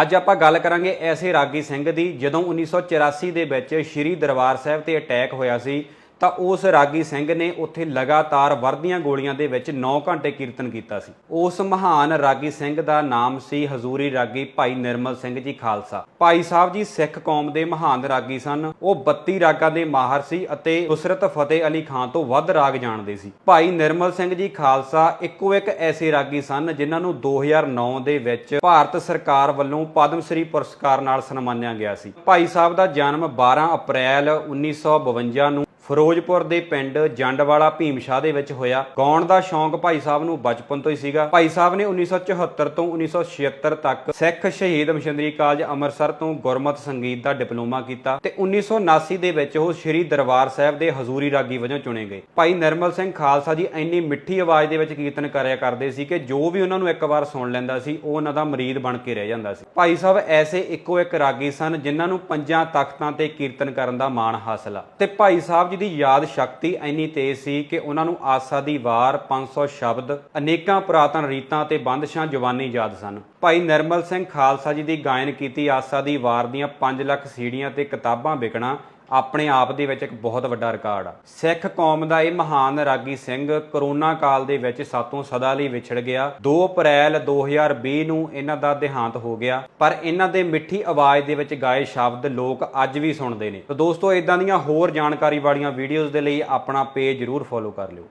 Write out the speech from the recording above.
ਅੱਜ ਆਪਾਂ ਗੱਲ ਕਰਾਂਗੇ ਐਸੇ ਰਾਗੀ ਸਿੰਘ ਦੀ, ਜਦੋਂ 1984 ਦੇ ਵਿੱਚ ਸ਼੍ਰੀ ਦਰਬਾਰ ਸਾਹਿਬ ਤੇ ਅਟੈਕ ਹੋਇਆ ਸੀ। ਤਾਂ ਉਸ ਰਾਗੀ ਸਿੰਘ ਨੇ ਉੱਥੇ ਲਗਾਤਾਰ ਵਰਦੀਆਂ ਗੋਲੀਆਂ ਦੇ ਵਿੱਚ 9 ਘੰਟੇ ਕੀਰਤਨ ਕੀਤਾ ਸੀ। ਉਸ ਮਹਾਨ ਰਾਗੀ ਸਿੰਘ ਦਾ ਨਾਮ ਸੀ ਹਜ਼ੂਰੀ ਰਾਗੀ ਭਾਈ ਨਿਰਮਲ ਸਿੰਘ ਜੀ ਖਾਲਸਾ। ਭਾਈ ਸਾਹਿਬ ਜੀ ਸਿੱਖ ਕੌਮ ਦੇ ਮਹਾਨ ਰਾਗੀ ਸਨ। ਉਹ 32 ਰਾਗਾਂ ਦੇ ਮਾਹਰ ਸੀ ਅਤੇ ਨੁਸਰਤ ਫਤਿਹ ਅਲੀ ਖਾਨ ਤੋਂ ਵੱਧ ਰਾਗ ਜਾਣਦੇ ਸੀ। ਭਾਈ ਨਿਰਮਲ ਸਿੰਘ ਜੀ ਖਾਲਸਾ ਇੱਕੋ ਇੱਕ ਐਸੇ ਰਾਗੀ ਸਨ ਜਿਨ੍ਹਾਂ ਨੂੰ 2009 ਦੇ ਵਿੱਚ ਭਾਰਤ ਸਰਕਾਰ ਵੱਲੋਂ ਪਦਮ ਸ੍ਰੀ ਪੁਰਸਕਾਰ ਨਾਲ ਸਨਮਾਨਿਆ ਗਿਆ ਸੀ। ਭਾਈ ਸਾਹਿਬ ਦਾ ਜਨਮ 12 ਅਪ੍ਰੈਲ 1952 ਨੂੰ ਫਿਰੋਜ਼ਪੁਰ ਦੇ ਪਿੰਡ ਜੰਡਵਾਲਾ ਭੀਮਸ਼ਾਹ ਦੇ ਵਿੱਚ ਹੋਇਆ ਗਾਉਣ ਦਾ ਸ਼ੌਂਕ ਭਾਈ ਸਾਹਿਬ ਨੂੰ ਬਚਪਨ ਤੋਂ ਹੀ ਸੀਗਾ। ਭਾਈ ਸਾਹਿਬ ਨੇ 1974 ਤੋਂ 1976 ਤੱਕ ਸਿੱਖ ਸ਼ਹੀਦ ਮਸ਼ੰਦਰੀ ਕਾਲਜ ਅੰਮ੍ਰਿਤਸਰ ਤੋਂ ਗੁਰਮਤਿ ਸੰਗੀਤ ਦਾ ਡਿਪਲੋਮਾ ਕੀਤਾ ਤੇ 1979 ਦੇ ਵਿੱਚ ਉਹ ਸ੍ਰੀ ਦਰਬਾਰ ਸਾਹਿਬ ਦੇ ਹਜ਼ੂਰੀ ਰਾਗੀ ਵਜੋਂ ਚੁਣੇ ਗਏ। ਭਾਈ ਨਿਰਮਲ ਸਿੰਘ ਖਾਲਸਾ ਜੀ ਇੰਨੀ ਮਿੱਠੀ ਆਵਾਜ਼ ਦੇ ਵਿੱਚ ਕੀਰਤਨ ਕਰਿਆ ਕਰਦੇ ਸੀ ਕਿ ਜੋ ਵੀ ਉਹਨਾਂ ਨੂੰ ਇੱਕ ਵਾਰ ਸੁਣ ਲੈਂਦਾ ਸੀ, ਉਹ ਉਹਨਾਂ ਦਾ ਮਰੀਦ ਬਣ ਕੇ ਰਹਿ ਜਾਂਦਾ ਸੀ। ਭਾਈ ਸਾਹਿਬ ਐਸੇ ਇੱਕੋ ਇੱਕ ਰਾਗੀ ਸਨ ਜਿਨ੍ਹਾਂ ਨੂੰ ਪੰਜਾਂ ਤਖਤਾਂ ਤੇ ਕੀਰਤਨ ਕਰਨ ਦਾ ਮਾਣ ਹਾਸਲ ਆ। ਤੇ ਭਾਈ ਸਾਹਿਬ ਜੀ ਦੀ ਯਾਦ ਸ਼ਕਤੀ ਇੰਨੀ ਤੇਜ਼ ਸੀ ਕਿ ਉਹਨਾਂ ਨੂੰ ਆਸਾ ਦੀ ਵਾਰ 500 ਸ਼ਬਦ, ਅਨੇਕਾਂ ਪੁਰਾਤਨ ਰੀਤਾਂ ਤੇ ਬੰਦਸ਼ਾਂ ਜਵਾਨੀ ਯਾਦ ਸਨ। ਭਾਈ ਨਿਰਮਲ ਸਿੰਘ ਖਾਲਸਾ ਜੀ ਦੀ ਗਾਇਨ ਕੀਤੀ ਆਸਾ ਦੀ ਵਾਰ ਦੀਆਂ 5 ਲੱਖ ਸੀੜੀਆਂ ਤੇ ਕਿਤਾਬਾਂ ਵਿਕਣਾ ਆਪਣੇ ਆਪ ਦੇ ਵਿੱਚ ਇੱਕ ਬਹੁਤ ਵੱਡਾ ਰਿਕਾਰਡ ਆ। ਸਿੱਖ ਕੌਮ ਦਾ ਇਹ ਮਹਾਨ ਰਾਗੀ ਸਿੰਘ ਕਰੋਨਾ ਕਾਲ ਦੇ ਵਿੱਚ ਸਾਤੋਂ ਸਦਾ ਲਈ ਵਿਛੜ ਗਿਆ। 2 ਅਪ੍ਰੈਲ 2020 ਨੂੰ ਇਹਨਾਂ ਦਾ ਦੇਹਾਂਤ ਹੋ ਗਿਆ। ਪਰ ਇਹਨਾਂ ਦੇ ਮਿੱਠੀ ਆਵਾਜ਼ ਦੇ ਵਿੱਚ ਗਾਏ ਸ਼ਬਦ ਲੋਕ ਅੱਜ ਵੀ ਸੁਣਦੇ ਨੇ। ਤਾਂ ਦੋਸਤੋ ਇਦਾਂ ਦੀਆਂ ਹੋਰ ਜਾਣਕਾਰੀ ਵਾਲੀਆਂ ਵੀਡੀਓਜ਼ ਦੇ ਲਈ ਆਪਣਾ ਪੇਜ ਜਰੂਰ ਫੋਲੋ ਕਰ ਲਿਓ।